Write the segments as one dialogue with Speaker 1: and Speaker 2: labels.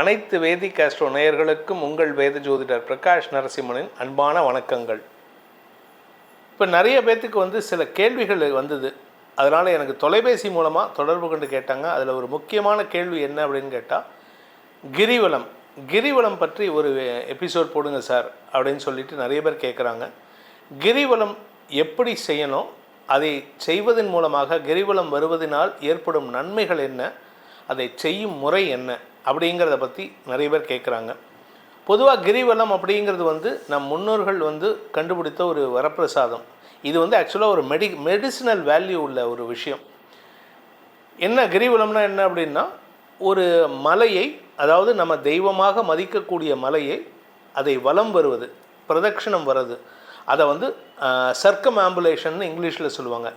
Speaker 1: அனைத்து வேதி கேஸ்ட்ரோ நேயர்களுக்கும் உங்கள் வேத ஜோதிடர் பிரகாஷ் நரசிம்மனின் அன்பான வணக்கங்கள். இப்போ நிறைய பேர்த்துக்கு வந்து சில கேள்விகள் வந்தது. அதனால் எனக்கு தொலைபேசி மூலமாக தொடர்பு கொண்டு கேட்டாங்க. அதில் ஒரு முக்கியமான கேள்வி என்ன அப்படின்னு கேட்டால் கிரிவலம். கிரிவலம் பற்றி ஒரு எபிசோட் போடுங்க சார் அப்படின்னு சொல்லிட்டு நிறைய பேர் கேட்குறாங்க கிரிவலம் எப்படி செய்யணும்? அதை செய்வதன் மூலமாக கிரிவலம் வருவதனால் ஏற்படும் நன்மைகள் என்ன? அதை செய்யும் முறை என்ன? அப்படிங்கிறத பற்றி நிறைய பேர் கேட்குறாங்க பொதுவாக கிரிவலம் அப்படிங்கிறது வந்து நம் முன்னோர்கள் வந்து கண்டுபிடித்த ஒரு வரப்பிரசாதம். இது வந்து ஆக்சுவலாக ஒரு மெடி மெடிசினல் வேல்யூ உள்ள ஒரு விஷயம். என்ன கிரிவலம்னா என்ன அப்படின்னா ஒரு மலையை அதாவது நம்ம தெய்வமாக மதிக்கக்கூடிய மலையை அதை வலம் வருவது பிரதட்சிணம் வர்றது. அதை வந்து சர்க்கம் ஆம்புலேஷன் இங்கிலீஷில் சொல்லுவாங்க.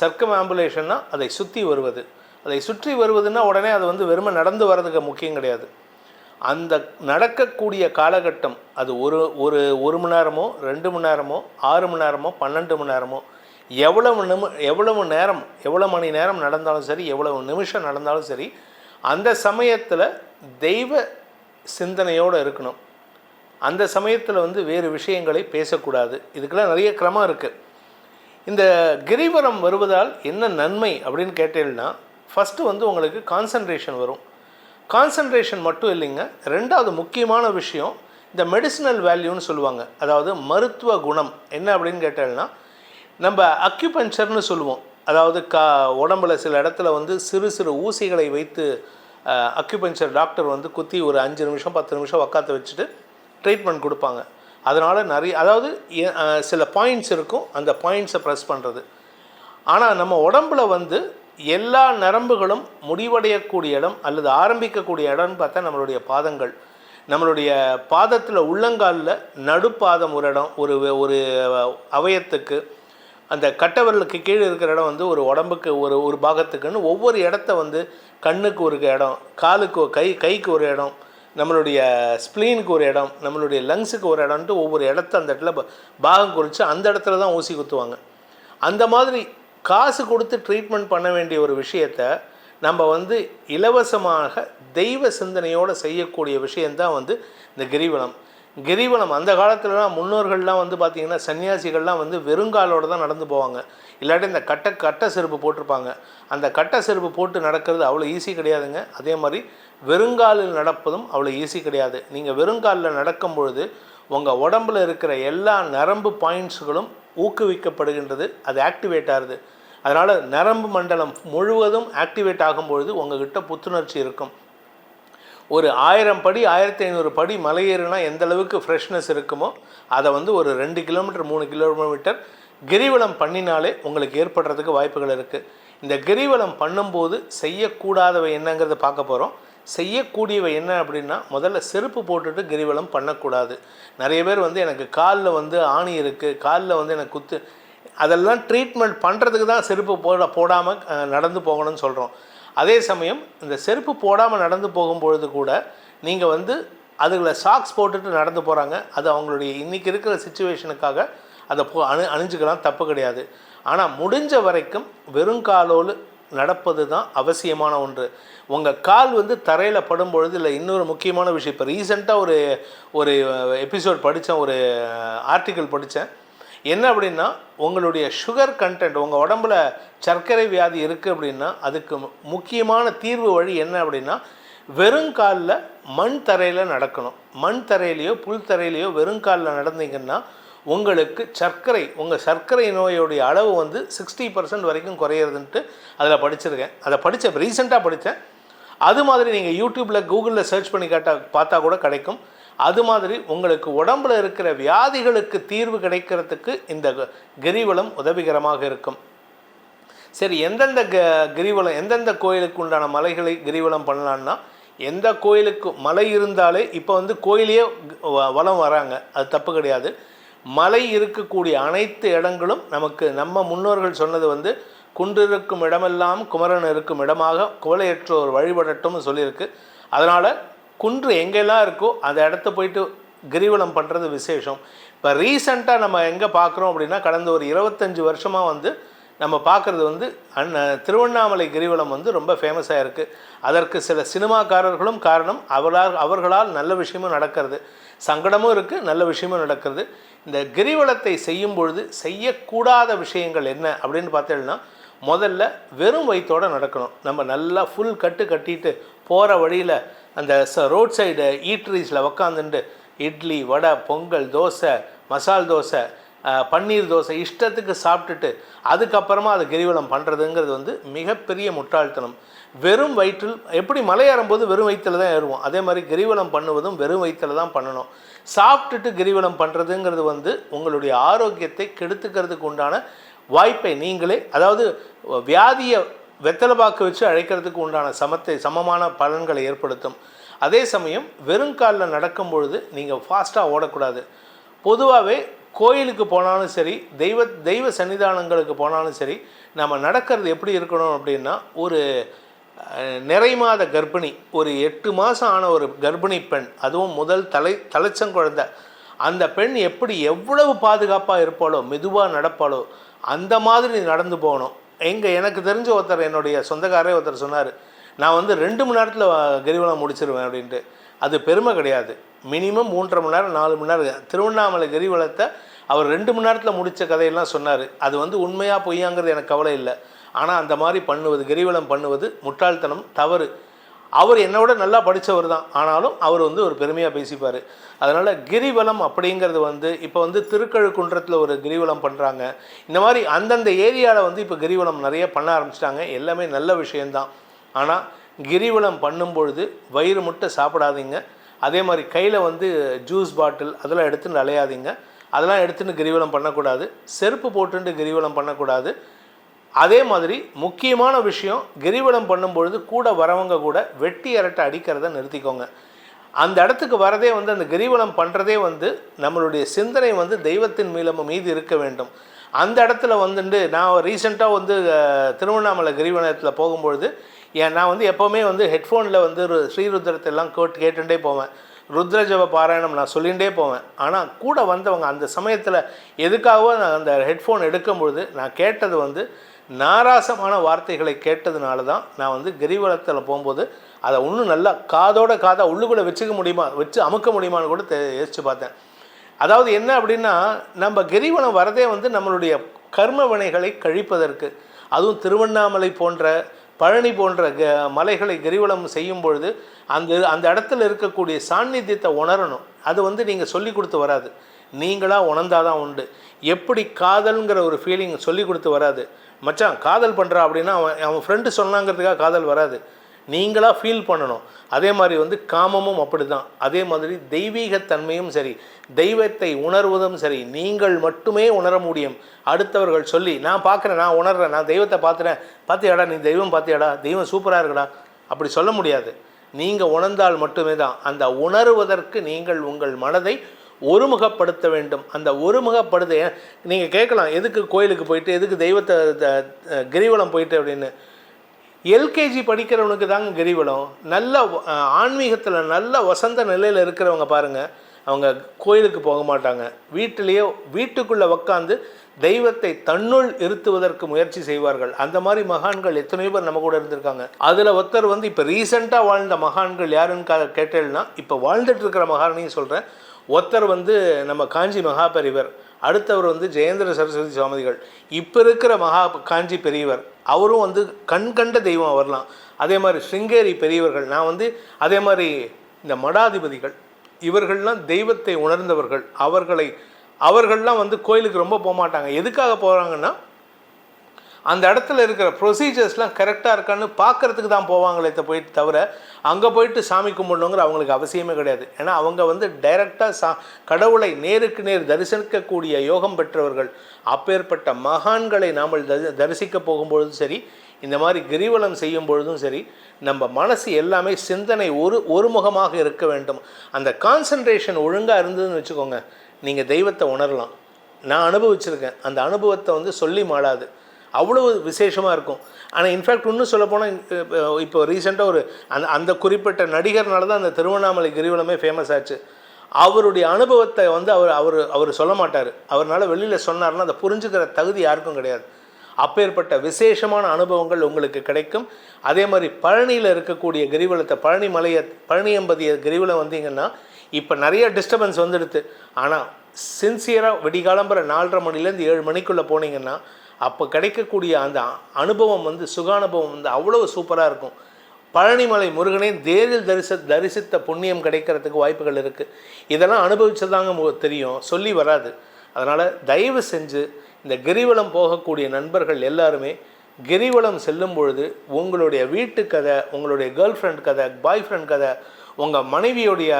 Speaker 1: சர்க்கம் ஆம்புலேஷன்னா அதை சுற்றி வருவது. அதை சுற்றி வருவதுன்னா உடனே அது வந்து வெறுமை நடந்து வர்றதுக்கு முக்கியம் கிடையாது. அந்த நடக்கக்கூடிய காலகட்டம் அது ஒரு ஒரு ஒரு மணி நேரமோ ரெண்டு மணி நேரமோ ஆறு மணி நேரமோ பன்னெண்டு மணி நேரமோ எவ்வளவு நிமி எவ்வளவு நேரம் எவ்வளோ மணி நேரம் நடந்தாலும் சரி எவ்வளவு நிமிஷம் நடந்தாலும் சரி அந்த சமயத்தில் தெய்வ சிந்தனையோடு இருக்கணும். அந்த சமயத்தில் வந்து வேறு விஷயங்களை பேசக்கூடாது. இதுக்கெல்லாம் நிறைய கிரமம் இருக்குது இந்த கிரிவரம் வருவதால் என்ன நன்மை அப்படின்னு கேட்டீங்கன்னா ஃபஸ்ட்டு வந்து உங்களுக்கு கான்சன்ட்ரேஷன் வரும். கான்சன்ட்ரேஷன் மட்டும் இல்லைங்க. ரெண்டாவது முக்கியமான விஷயம் இந்த மெடிசினல் வேல்யூன்னு சொல்லுவாங்க. அதாவது மருத்துவ குணம். என்ன அப்படின்னு கேட்டால்னா நம்ம அக்யூபஞ்சர்னு சொல்லுவோம். அதாவது கா உடம்புல சில இடத்துல வந்து சிறு சிறு ஊசிகளை வைத்து அக்யூபஞ்சர் டாக்டர் வந்து குத்தி ஒரு அஞ்சு நிமிஷம் பத்து நிமிஷம் உக்காத்து வச்சுட்டு ட்ரீட்மெண்ட் கொடுப்பாங்க. அதனால் நிறைய அதாவது சில பாயிண்ட்ஸ் இருக்கும். அந்த பாயிண்ட்ஸை ப்ரெஸ் பண்ணுறது ஆனால் நம்ம உடம்புல வந்து எல்லா நரம்புகளும் முடிவடையக்கூடிய இடம் அல்லது ஆரம்பிக்கக்கூடிய இடம்னு பார்த்தா நம்மளுடைய பாதங்கள். நம்மளுடைய பாதத்தில் உள்ளங்காலில் நடுப்பாதம் ஒரு இடம் ஒரு ஒரு அவயத்துக்கு அந்த கட்டவரலுக்கு கீழே இருக்கிற இடம் வந்து ஒரு உடம்புக்கு ஒரு ஒரு பாகத்துக்குன்னு ஒவ்வொரு இடத்த வந்து கண்ணுக்கு ஒரு இடம் காலுக்கு கை கைக்கு ஒரு இடம் நம்மளுடைய ஸ்ப்ளீனுக்கு ஒரு இடம் நம்மளுடைய லங்ஸுக்கு ஒரு இடம்ன்ட்டு ஒவ்வொரு இடத்த அந்த இடத்துல பாகம் குறித்து அந்த இடத்துல தான் ஊசி குத்துவாங்க. அந்த மாதிரி காசு கொடுத்து ட்ரீட்மெண்ட் பண்ண வேண்டிய ஒரு விஷயத்த நம்ம வந்து இலவசமாக தெய்வ சிந்தனையோடு செய்யக்கூடிய விஷயந்தான் வந்து இந்த கிரிவலம். கிரிவலம் அந்த காலத்துலலாம் முன்னோர்கள்லாம் வந்து பார்த்திங்கன்னா சன்னியாசிகள்லாம் வந்து வெறுங்காலோடு தான் நடந்து போவாங்க. இல்லாட்டி இந்த கட்ட கட்ட செருப்பு போட்டிருப்பாங்க. அந்த கட்ட செருப்பு போட்டு நடக்கிறது அவ்வளோ ஈஸி கிடையாதுங்க. அதே மாதிரி வெறுங்காலில் நடப்பதும் அவ்வளோ ஈஸி கிடையாது. நீங்கள் வெறுங்காலில் நடக்கும் பொழுது உங்கள் உடம்பில் இருக்கிற எல்லா நரம்பு பாயிண்ட்ஸுகளும் ஊக்குவிக்கப்படுகின்றது. அது ஆக்டிவேட் ஆகுது. அதனால் நரம்பு மண்டலம் முழுவதும் ஆக்டிவேட் ஆகும்பொழுது உங்ககிட்ட புத்துணர்ச்சி இருக்கும். ஒரு ஆயிரம் படி ஆயிரத்தி ஐநூறு படி மலையேறுனா எந்த அளவுக்கு ஃப்ரெஷ்னஸ் இருக்குமோ அதை வந்து ஒரு ரெண்டு கிலோமீட்டர் மூணு கிலோமீட்டர் கிரிவலம் பண்ணினாலே உங்களுக்கு ஏற்படுறதுக்கு வாய்ப்புகள் இருக்குது இந்த கிரிவலம் பண்ணும்போது செய்யக்கூடாதவை என்னங்கிறத பார்க்க போகிறோம் செய்யக்கூடியவை என்ன அப்படின்னா முதல்ல செருப்பு போட்டுட்டு கிரிவலம் பண்ணக்கூடாது. நிறைய பேர் வந்து எனக்கு காலில் வந்து ஆணி இருக்குது காலில் வந்து எனக்கு குத்து. அதெல்லாம் ட்ரீட்மெண்ட் பண்ணுறதுக்கு தான் செருப்பு போட போடாமல் நடந்து போகணும்னு சொல்கிறோம் அதே சமயம் இந்த செருப்பு போடாமல் நடந்து போகும்பொழுது கூட நீங்கள் வந்து அதுகளை சாக்ஸ் போட்டுட்டு நடந்து போகிறாங்க அது அவங்களுடைய இன்றைக்கி இருக்கிற சுச்சுவேஷனுக்காக அதை போ அணு அணிஞ்சுக்கலாம் தப்பு கிடையாது. ஆனால் முடிஞ்ச வரைக்கும் வெறும் காலோடு நடப்பது தான் அவசியமான ஒன்று. உங்கள் கால் வந்து தரையில் படும்பொழுது இல்லை இன்னொரு முக்கியமான விஷயம் இப்போ ரீசெண்டாக ஒரு ஒரு எபிசோட் படித்தேன் ஒரு ஆர்டிக்கிள் படித்தேன் என்ன அப்படின்னா உங்களுடைய சுகர் கண்டென்ட் உங்கள் உடம்புல சர்க்கரை வியாதி இருக்குது அப்படின்னா அதுக்கு முக்கியமான தீர்வு வழி என்ன அப்படின்னா வெறுங்காலில் மண் தரையில் நடக்கணும். மண் தரையிலையோ புல் தரையிலையோ வெறுங்காலில் நடந்தீங்கன்னா உங்களுக்கு சர்க்கரை உங்கள் சர்க்கரை நோயோடைய அளவு வந்து சிக்ஸ்டி பர்சன்ட் வரைக்கும் குறையிறதுன்ட்டு அதில் படிச்சிருக்கேன். அதை படித்த ரீசெண்டாக படித்தேன் அது மாதிரி நீங்கள் யூடியூப்பில் கூகுளில் சர்ச் பண்ணி கேட்டால் பார்த்தா கூட கிடைக்கும். அது மாதிரி உங்களுக்கு உடம்பில் இருக்கிற வியாதிகளுக்கு தீர்வு கிடைக்கிறதுக்கு இந்த கிரிவலம் உதவிகரமாக இருக்கும். சரி எந்தெந்த க கிரிவலம் எந்தெந்த கோயிலுக்கு உண்டான மலைகளை கிரிவலம் பண்ணலான்னா எந்த கோயிலுக்கு மலை இருந்தாலே இப்போ வந்து கோயிலையே வளம் வராங்க. அது தப்பு கிடையாது. மலை இருக்கக்கூடிய அனைத்து இடங்களும் நமக்கு நம்ம முன்னோர்கள் சொன்னது வந்து குன்றிருக்கும் இடமெல்லாம் குமரன் இருக்கும் இடமாக குவலையற்றோர் வழிபடட்டும்னு சொல்லியிருக்கு. அதனால் குன்று எங்கெல்லாம் இருக்கோ அந்த இடத்த போயிட்டு கிரிவலம் பண்ணுறது விசேஷம். இப்போ ரீசண்டாக நம்ம எங்கே பார்க்குறோம் அப்படின்னா கடந்த ஒரு இருபத்தஞ்சி வருஷமாக வந்து நம்ம பார்க்குறது வந்து அண்ண திருவண்ணாமலை கிரிவலம் வந்து ரொம்ப ஃபேமஸாக இருக்குது அதற்கு சில சினிமாக்காரர்களும் காரணம் அவரால் அவர்களால் நல்ல விஷயமும் நடக்கிறது. சங்கடமும் இருக்குது நல்ல விஷயமும் நடக்கிறது. இந்த கிரிவலத்தை செய்யும் பொழுது செய்யக்கூடாத விஷயங்கள் என்ன அப்படின்னு பார்த்தீங்கன்னா முதல்ல வெறும் வயிற்றோடு நடக்கணும். நம்ம நல்லா ஃபுல் கட்டு கட்டிட்டு போகிற வழியில் அந்த ச ரோட் சைடு ஈட்ரீஸில் உக்காந்துட்டு இட்லி வடை பொங்கல் தோசை மசால் தோசை பன்னீர் தோசை இஷ்டத்துக்கு சாப்பிட்டுட்டு அதுக்கப்புறமா அதை கிரிவலம் பண்ணுறதுங்கிறது வந்து மிகப்பெரிய முட்டாள்தனம். வெறும் வயிற்றில் எப்படி மலை ஏறும்போது வெறும் வயிற்றில் தான் ஏறுவோம். அதே மாதிரி கிரிவலம் பண்ணுவதும் வெறும் வயிற்றில் தான் பண்ணணும். சாப்பிட்டுட்டு கிரிவலம் பண்ணுறதுங்கிறது வந்து உங்களுடைய ஆரோக்கியத்தை கெடுத்துக்கிறதுக்கு உண்டான வாய்ப்பை நீங்களே அதாவது வியாதியை வெத்தலை பாக்கு வச்சு அழைக்கிறதுக்கு உண்டான சமத்தை சமமான பலன்களை ஏற்படுத்தும். அதே சமயம் வெறும் காலில் நடக்கும் பொழுது நீங்கள் ஃபாஸ்ட்டாக ஓடக்கூடாது. பொதுவாகவே கோயிலுக்கு போனாலும் சரி தெய்வ தெய்வ சன்னிதானங்களுக்கு போனாலும் சரி நம்ம நடக்கிறது எப்படி இருக்கணும் அப்படின்னா ஒரு நிறை நிறைமாத கர்ப்பிணி ஒரு எட்டு மாதம் ஆன ஒரு கர்ப்பிணி பெண் அதுவும் முதல் தலை தலைச்சங்குழந்தை அந்த பெண் எப்படி எவ்வளவு பாதுகாப்பாக இருப்பாளோ மெதுவாக நடப்பாளோ அந்த மாதிரி நடந்து போகணும். எங்கே எனக்கு தெரிஞ்ச ஒருத்தர் என்னுடைய சொந்தக்காரரே ஒருத்தர் சொன்னார் நான் வந்து ரெண்டு மணி நேரத்தில் கிரிவலம் முடிச்சிருவேன் அப்படின்ட்டு. அது பெருமை கிடையாது. மினிமம் மூன்றரை மணி நேரம் நாலு மணி நேரம் திருவண்ணாமலை கிரிவலத்தை அவர் ரெண்டு மணி நேரத்தில் முடித்த கதையெல்லாம் சொன்னார். அது வந்து உண்மையாக பொய்யாங்கிறது எனக்கு கவலை இல்லை. ஆனால் அந்த மாதிரி பண்ணுவது கிரிவலம் பண்ணுவது முட்டாள்தனம் தவறு. அவர் என்னோட நல்லா படித்தவர் தான். ஆனாலும் அவர் வந்து ஒரு பெருமையாக பேசிப்பார். அதனால் கிரிவலம் அப்படிங்கிறது வந்து இப்போ வந்து திருக்கழுக்குன்றத்தில் ஒரு கிரிவலம் பண்ணுறாங்க இந்த மாதிரி அந்தந்த ஏரியாவில் வந்து இப்போ கிரிவலம் நிறைய பண்ண ஆரம்பிச்சிட்டாங்க. எல்லாமே நல்ல விஷயந்தான் ஆனால் கிரிவலம் பண்ணும் பொழுது வயிறு முட்டை சாப்பிடாதீங்க. அதே மாதிரி கையில் வந்து ஜூஸ் பாட்டில் அதெல்லாம் எடுத்துன்னு அலையாதீங்க அதெல்லாம் எடுத்துன்னு கிரிவலம் பண்ணக்கூடாது. செருப்பு போட்டுட்டு கிரிவலம் பண்ணக்கூடாது. அதே மாதிரி முக்கியமான விஷயம் கிரிவலம் பண்ணும்பொழுது கூட வரவங்க கூட வெட்டி அரட்டை அடிக்கிறத நிறுத்திக்கோங்க. அந்த இடத்துக்கு வரதே வந்து அந்த கிரிவலம் பண்ணுறதே வந்து நம்மளுடைய சிந்தனை வந்து தெய்வத்தின் மீளம் மீது இருக்க வேண்டும். அந்த இடத்துல வந்துட்டு நான் ரீசெண்டாக வந்து திருவண்ணாமலை கிரிவலத்தில் போகும்பொழுது ஏன் நான் வந்து எப்போவுமே வந்து ஹெட்ஃபோனில் வந்து ஸ்ரீருத்ரத்தை எல்லாம் கேட்டு கேட்டுகிட்டே போவேன். ருத்ரஜப பாராயணம் நான் சொல்லிகிட்டே போவேன். ஆனால் கூட வந்தவங்க அந்த சமயத்தில் எதுக்காகவோ நான் அந்த ஹெட்ஃபோன் எடுக்கும் பொழுது நான் கேட்டது வந்து நாராசமான வார்த்தைகளை கேட்டதுனால தான் நான் வந்து கிரிவலத்தில் போகும்போது அதை இன்னும் நல்லா காதோட காதாக உள்ளுக்குள்ளே வச்சுக்க முடியுமா வச்சு அமுக்க முடியுமான்னு கூட தெ- யோசிச்சு பார்த்தேன். அதாவது என்ன அப்படின்னா நம்ம கிரிவலம் வரதே வந்து நம்மளுடைய கர்ம வினைகளை கழிப்பதற்கு அதுவும் திருவண்ணாமலை போன்ற பழனி போன்ற க மலைகளை கிரிவலம் செய்யும் பொழுது அந்த அந்த இடத்துல இருக்கக்கூடிய சாநித்தியத்தை உணரணும். அது வந்து நீங்கள் சொல்லி கொடுத்து வராது. நீங்களாக உணர்ந்தாதான் உண்டு. எப்படி காதல்ங்கிற ஒரு ஃபீலிங் சொல்லி கொடுத்து வராது. மச்சான் காதல் பண்ணுறா அப்படின்னா அவன் அவன் ஃப்ரெண்டு சொன்னாங்கிறதுக்காக காதல் வராது. நீங்களாக ஃபீல் பண்ணணும். அதே மாதிரி வந்து காமமும் அப்படி தான் அதே மாதிரி தெய்வீகத்தன்மையும் சரி தெய்வத்தை உணர்வதும் சரி நீங்கள் மட்டுமே உணர முடியும். அடுத்தவர்கள் சொல்லி நான் பார்க்குறேன் நான் உணர்றேன் நான் தெய்வத்தை பார்த்துறேன். பார்த்தியாடா நீ தெய்வம் பார்த்தியாடா? தெய்வம் சூப்பராக இருக்குடா. அப்படி சொல்ல முடியாது. நீங்கள் உணர்ந்தால் மட்டுமே தான். அந்த உணருவதற்கு நீங்கள் உங்கள் மனதை ஒருமுகப்படுத்த வேண்டும். அந்த ஒருமுகப்படுத்த நீங்கள் கேட்கலாம் எதுக்கு கோயிலுக்கு போயிட்டு எதுக்கு தெய்வத்தை த- கிரிவலம் போயிட்டு? அப்படின்னு. எல்கேஜி படிக்கிறவனுக்கு தாங்க கிரிவலம். நல்ல ஆன்மீகத்தில் நல்ல வசந்த நிலையில் இருக்கிறவங்க பாருங்கள் அவங்க கோயிலுக்கு போக மாட்டாங்க. வீட்டிலேயே வீட்டுக்குள்ளே உக்காந்து தெய்வத்தை தன்னுள் இருத்துவதற்கு முயற்சி செய்வார்கள். அந்த மாதிரி மகான்கள் எத்தனையோ பேர் நம்ம கூட இருந்திருக்காங்க. அதில் ஒருத்தர் வந்து இப்போ ரீசெண்டாக வாழ்ந்த மகான்கள் யாருன்னு கேட்டேன்னா இப்போ வாழ்ந்துட்டு இருக்கிற மகானையும் சொல்கிறேன் ஒருத்தர் வந்து நம்ம காஞ்சி மகாபரிவர். அடுத்தவர் வந்து ஜெயேந்திர சரஸ்வதி சுவாமிகள். இப்போ இருக்கிற மகா காஞ்சி பெரியவர் அவரும் வந்து கண் கண்ட தெய்வம் அவர்லாம். அதே மாதிரி ஸ்ருங்கேரி பெரியவர்கள் நான் வந்து அதே மாதிரி இந்த மடாதிபதிகள் இவர்கள்லாம் தெய்வத்தை உணர்ந்தவர்கள் அவர்களை அவர்கள்லாம் வந்து கோயிலுக்கு ரொம்ப போக மாட்டாங்க எதுக்காக போகிறாங்கன்னா அந்த இடத்துல இருக்கிற ப்ரொசீஜர்ஸ்லாம் கரெக்டாக இருக்கான்னு பார்க்கறதுக்கு தான் போவாங்களே த- போயிட்டு தவிர அங்கே போயிட்டு சாமி கும்பிடணுங்கிற அவங்களுக்கு அவசியமே கிடையாது. ஏன்னா அவங்க வந்து டைரெக்டாக சா கடவுளை நேருக்கு நேர் தரிசனிக்கக்கூடிய யோகம் பெற்றவர்கள். அப்பேற்பட்ட மகான்களை நாம் தரிசிக்க போகும்பொழுதும் சரி இந்த மாதிரி கிரிவலம் செய்யும் பொழுதும் சரி நம்ம மனசு எல்லாமே சிந்தனை ஒரு ஒருமுகமாக இருக்க வேண்டும். அந்த கான்சன்ட்ரேஷன் ஒழுங்காக இருந்ததுன்னு வச்சுக்கோங்க நீங்கள் தெய்வத்தை உணரலாம். நான் அனுபவிச்சிருக்கேன். அந்த அனுபவத்தை வந்து சொல்லி மாடாது அவ்வளவு விசேஷமாக இருக்கும். ஆனால் இன்ஃபேக்ட் இன்னும் சொல்லப்போனால் இப்போ ரீசெண்டாக ஒரு அந்த அந்த குறிப்பிட்ட நடிகர்னால தான் அந்த திருவண்ணாமலை கிரிவலமே ஃபேமஸ் ஆச்சு. அவருடைய அனுபவத்தை வந்து அவர் அவர் அவர் சொல்ல மாட்டார். அவர்னால வெளியில் சொன்னார்னா அதை புரிஞ்சுக்கிற தகுதி யாருக்கும் கிடையாது. அப்பேற்பட்ட விசேஷமான அனுபவங்கள் உங்களுக்கு கிடைக்கும். அதே மாதிரி பழனியில் இருக்கக்கூடிய கிரிவலத்தை பழனி மலையை பழனியம்பதிய கிரிவலம் வந்தீங்கன்னா இப்போ நிறைய டிஸ்டர்பன்ஸ் வந்துடுது. ஆனால் சின்சியராக விடிகாலம்புற நாலரை மணிலேருந்து ஏழு மணிக்குள்ளே போனீங்கன்னா அப்போ கிடைக்கக்கூடிய அந்த அனுபவம் வந்து சுகானுபவம் வந்து அவ்வளோ சூப்பராக இருக்கும். பழனிமலை முருகனே தேரில் தரிச தரிசித்த புண்ணியம் கிடைக்கிறதுக்கு வாய்ப்புகள் இருக்குது இதெல்லாம் அனுபவிச்சதாங்க தெரியும். சொல்லி வராது. அதனால் தயவு செஞ்சு இந்த கிரிவலம் போகக்கூடிய நண்பர்கள் எல்லாருமே கிரிவலம் செல்லும் பொழுது உங்களுடைய வீட்டு கதை உங்களுடைய கேர்ள் ஃப்ரெண்ட் கதை பாய் ஃப்ரெண்ட் கதை உங்கள் மனைவியுடைய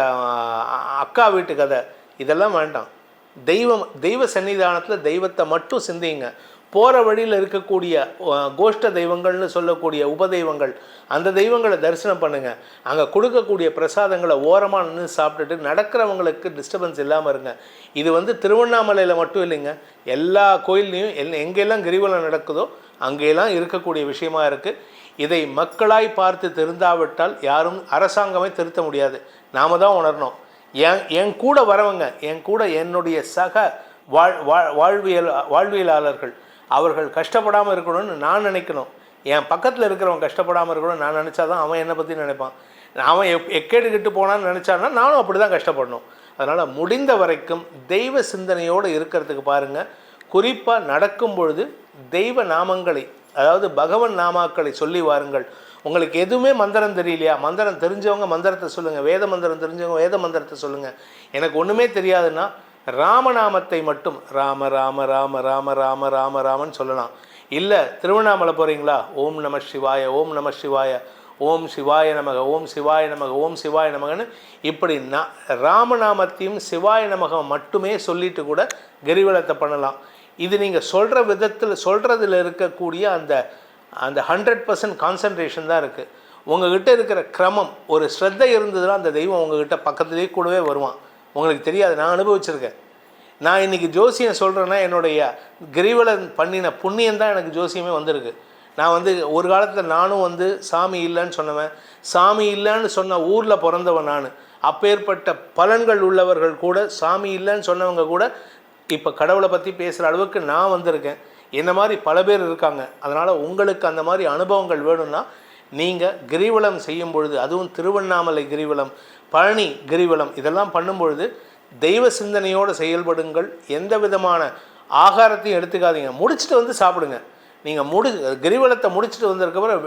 Speaker 1: அக்கா வீட்டு கதை இதெல்லாம் வேண்டாம். தெய்வம் தெய்வ சன்னிதானத்தில் தெய்வத்தை மட்டும் சிந்திங்க. போகிற வழியில் இருக்கக்கூடிய கோஷ்ட தெய்வங்கள்னு சொல்லக்கூடிய உபதெய்வங்கள் அந்த தெய்வங்களை தரிசனம் பண்ணுங்கள் அங்கே கொடுக்கக்கூடிய பிரசாதங்களை ஓரமாக நின்று சாப்பிட்டுட்டு நடக்கிறவங்களுக்கு டிஸ்டர்பன்ஸ் இல்லாமல் இருங்க. இது வந்து திருவண்ணாமலையில் மட்டும் இல்லைங்க. எல்லா கோயில்லையும் எல் எங்கெல்லாம் கிரிவலம் நடக்குதோ அங்கெல்லாம் இருக்கக்கூடிய விஷயமா இருக்குது இதை மக்களாய் பார்த்து திருந்தாவிட்டால் யாரும் அரசாங்கமே திருத்த முடியாது. நாம தான் உணரணும். என் என் கூட வரவங்க என் கூட என்னுடைய சக வாழ் வாழ்- வாழ்வியல் வாழ்வியலாளர்கள் அவர்கள் கஷ்டப்படாமல் இருக்கணும்னு நான் நினைக்கணும். என் பக்கத்தில் இருக்கிறவன் கஷ்டப்படாமல் இருக்கணும்னு நான் நினச்சாதான் அவன் என்னை பற்றி நினைப்பான். அவன் எப் எக்கேடுக்கிட்டு போனான்னு நினச்சான்னா நானும் அப்படி தான் கஷ்டப்படணும். அதனால் முடிந்த வரைக்கும் தெய்வ சிந்தனையோடு இருக்கிறதுக்கு பாருங்கள் குறிப்பாக நடக்கும் பொழுது தெய்வ நாமங்களை அதாவது பகவன் நாமாக்களை சொல்லி வாருங்கள். உங்களுக்கு எதுவுமே மந்திரம் தெரியலையா? மந்திரம் தெரிஞ்சவங்க மந்திரத்தை சொல்லுங்கள் வேத மந்திரம் தெரிஞ்சவங்க வேத மந்திரத்தை சொல்லுங்கள் எனக்கு ஒன்றுமே தெரியாதுன்னா ராமநாமத்தை மட்டும் ராம ராம ராம ராம ராம ராம ராமன் சொல்லலாம். இல்லை திருவண்ணாமலை போகிறீங்களா ஓம் நம சிவாய ஓம் நம சிவாய ஓம் சிவாய நமக ஓம் சிவாய நமக ஓம் சிவாய நமகன்னு இப்படி நா ராமநாமத்தையும் சிவாய நமக மட்டுமே சொல்லிட்டு கூட கிரிவலத்தை பண்ணலாம். இது நீங்கள் சொல்கிற விதத்தில் சொல்கிறதுல இருக்கக்கூடிய அந்த அந்த ஹண்ட்ரட் பர்சன்ட் கான்சன்ட்ரேஷன் தான் இருக்குது உங்ககிட்ட இருக்கிற கிரமம் ஒரு ஸ்ரத்தை இருந்ததுன்னா அந்த தெய்வம் உங்ககிட்ட பக்கத்துலேயே கூடவே வருவான். உங்களுக்கு தெரியாது நான் அனுபவிச்சிருக்கேன். நான் இன்னைக்கு ஜோசியம் சொல்கிறேன்னா என்னுடைய கிரிவலன் பண்ணின புண்ணியம் தான் எனக்கு ஜோசியமே வந்திருக்கு. நான் வந்து ஒரு காலத்தில் நானும் வந்து சாமி இல்லைன்னு சொன்னவன் சாமி இல்லைன்னு சொன்ன ஊரில் பிறந்தவன் நான். அப்பேற்பட்ட பலன்கள் உள்ளவர்கள் கூட சாமி இல்லைன்னு சொன்னவங்க கூட இப்போ கடவுளை பற்றி பேசுகிற அளவுக்கு நான் வந்திருக்கேன். என்ன மாதிரி பல பேர் இருக்காங்க. அதனால் உங்களுக்கு அந்த மாதிரி அனுபவங்கள் வேணும்னா நீங்கள் கிரிவலம் செய்யும் பொழுது அதுவும் திருவண்ணாமலை கிரிவலம் பழனி கிரிவலம் இதெல்லாம் பண்ணும்பொழுது தெய்வ சிந்தனையோடு செயல்படுங்கள். எந்த விதமான ஆகாரத்தையும் எடுத்துக்காதீங்க. முடிச்சுட்டு வந்து சாப்பிடுங்க. நீங்கள் முடி கிரிவலத்தை முடிச்சுட்டு வந்ததுக்கப்புறம்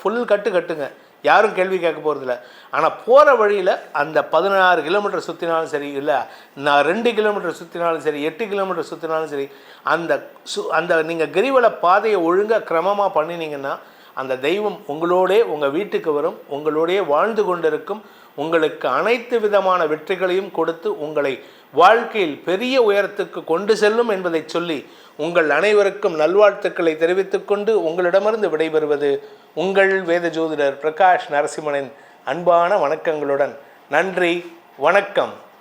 Speaker 1: ஃபுல் கட்டு கட்டுங்க. யாரும் கேள்வி கேட்க போகிறதில்ல ஆனால் போகிற வழியில் அந்த பதினாறு கிலோமீட்டர் சுற்றினாலும் சரி இல்லை நான் ரெண்டு கிலோமீட்டர் சுற்றினாலும் சரி எட்டு கிலோமீட்டர் சுற்றினாலும் சரி அந்த சு அந்த நீங்கள் கிரிவல பாதையை ஒழுங்காக கிரமமாக பண்ணினீங்கன்னா அந்த தெய்வம் உங்களோடே உங்கள் வீட்டுக்கு வரும் உங்களோடே வாழ்ந்து கொண்டிருக்கும் உங்களுக்கு அனைத்து விதமான வெற்றிகளையும் கொடுத்து உங்களை வாழ்க்கையில் பெரிய உயரத்துக்கு கொண்டு செல்லும் என்பதை சொல்லி உங்கள் அனைவருக்கும் நல்வாழ்த்துக்களை தெரிவித்துக்கொண்டு உங்களிடமிருந்து விடைபெறுவது உங்கள் வேத ஜோதிடர் பிரகாஷ் நரசிம்மனின் அன்பான வணக்கங்களுடன். நன்றி வணக்கம்.